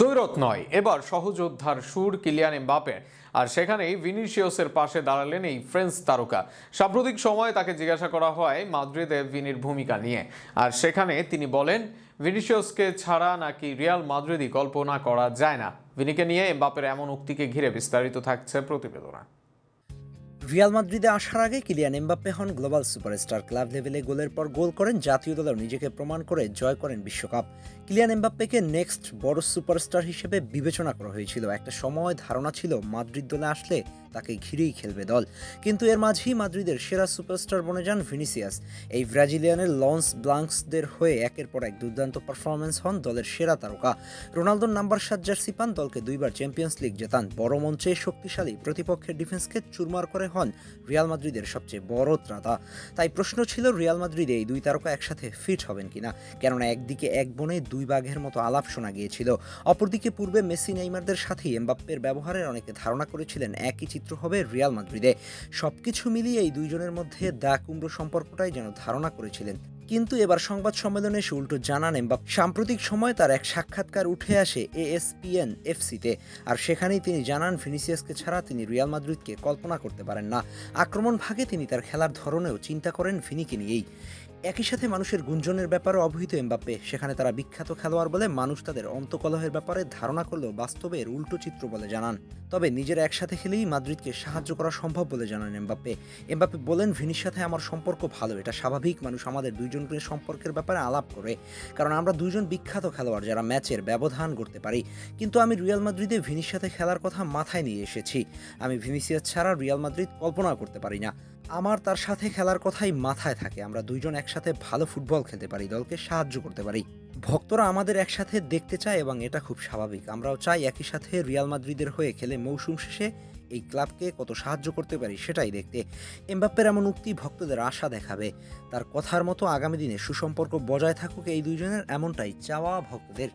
দৈরত নয় এবার সহযোদ্ধার সুর কিলিয়ান এমবাপে। আর সেখানেই ভিনিসিয়াসের পাশে দাঁড়ালেন এই ফ্রেঞ্চ তারকা। সাম্প্রতিক সময়ে তাকে জিজ্ঞাসা করা হয় মাদ্রিদে ভিনির ভূমিকা নিয়ে। আর সেখানে তিনি বলেন, ভিনিসিয়াসকে ছাড়া নাকি রিয়াল মাদ্রিদই কল্পনা করা যায় না। ভিনিকে নিয়ে এমবাপের এমন উক্তিকে ঘিরে বিস্তারিত থাকছে প্রতিবেদনা। রিয়াল মাদ্রিদে আসার আগে কিলিয়ান এমবাপ্পে হন গ্লোবাল সুপারস্টার। ক্লাব লেভেলে গোলের পর গোল করেন জাতীয় দলেও নিজেকে প্রমাণ করে জয় করেন বিশ্বকাপ। কিলিয়ান এমবাপ্পেকে নেক্সট বড় সুপারস্টার হিসেবে বিবেচনা করা হয়েছিল। একটা সময় ধারণা ছিল মাদ্রিদ দলে আসলে তাকে ঘিরেই খেলবে দল। কিন্তু এর মাঝেই মাদ্রিদের সেরা সুপারস্টার বনে যান ভিনিসিয়াস। এই ব্রাজিলিয়ানের লঞ্চ ব্লাঙ্কসদের হয়ে একের পর এক দুর্দান্ত পারফরমেন্স হন দলের সেরা তারকা। রোনালদোর নাম্বার সাত জার্সি পান, দলকে দুইবার চ্যাম্পিয়ন্স লিগ জেতান। বড় মঞ্চে শক্তিশালী প্রতিপক্ষের ডিফেন্সকে চুরমার করে হন রিয়াল মাদ্রিদের সবচেয়ে বড় ত্রাতা। তাই প্রশ্ন ছিল, রিয়াল মাদ্রিদে এই দুই তারকা একসাথে ফিট হবেন কিনা? কেননা একদিকে এক বনে দুই বাঘের মতো আলাপ শোনা গিয়েছিল। অপরদিকে পূর্বে মেসি, নেইমারদের সাথেই এমবাপ্পের ব্যবহারের অনেকে ধারণা করেছিলেন, একই চিত্র হবে রিয়াল মাদ্রিদে। সবকিছু মিলিয়ে এই দুইজনের মধ্যে দা কুমড়ো সম্পর্কটাই যেন ধারণা করেছিলেন। কিন্তু এবার সংবাদ সম্মেলনে এসে উল্টো জানান এমবাপ সাম্প্রতিক সময় তার এক সাক্ষাৎকার উঠে আসে এএসপিএন এফসিতে আর সেখানেই তিনি জানান ফিনিসিয়াসকে ছাড়া তিনি রিয়াল মাদ্রিদকে কল্পনা করতে পারেন না। আক্রমণ ভাগে তিনি তার খেলার ধরনেও চিন্তা করেন ভিনিকে নিয়েই। একই সাথে মানুষের গুঞ্জনের ব্যাপারে অবহিত এমবাপ্পে। সেখানে তারা বিখ্যাত খেলোয়াড় বলে মানুষ তাদের অন্তকলহের ব্যাপারে ধারণা করলেও বাস্তবে এর উল্টো চিত্র বলে জানান। তবে নিজেরা একসাথে খেলেই মাদ্রিদকে সাহায্য করা সম্ভব বলে জানান এমবাপ্পে। এমবাপ্পে বলেন, ভিনির সাথে আমার সম্পর্ক ভালো, এটা স্বাভাবিক। মানুষ আমাদের দুইজনের সম্পর্কের ব্যাপারে আলাপ করে। কারণ আমরা দুইজন বিখ্যাত খেলোয়াড় যারা ম্যাচের ব্যবধান করতে পারি। কিন্তু আমি রিয়াল মাদ্রিদে ভিনির সাথে খেলার কথা মাথায় নিয়ে এসেছি। আমি ভিনিসিয়াস ছাড়া রিয়াল মাদ্রিদ কল্পনা করতে পারি না। আমার তার সাথে খেলার কথাই মাথায় থাকে। আমরা দুইজন একসাথে ভালো ফুটবল খেলতে পারি, দলকে সাহায্য করতে পারি। ভক্তরা আমাদের একসাথে দেখতে চায় এবং এটা খুব স্বাভাবিক। আমরাও চাই একই সাথে রিয়াল মাদ্রিদের হয়ে খেলে মৌসুম শেষে এই ক্লাবকে কত সাহায্য করতে পারি সেটাই দেখতে। এমবাপ্পের এমন উক্তি ভক্তদের আশা দেখাবে। তার কথার মতো আগামী দিনে সুসম্পর্ক বজায় থাকুক এই দুইজনের এমনটাই চাওয়া ভক্তদের।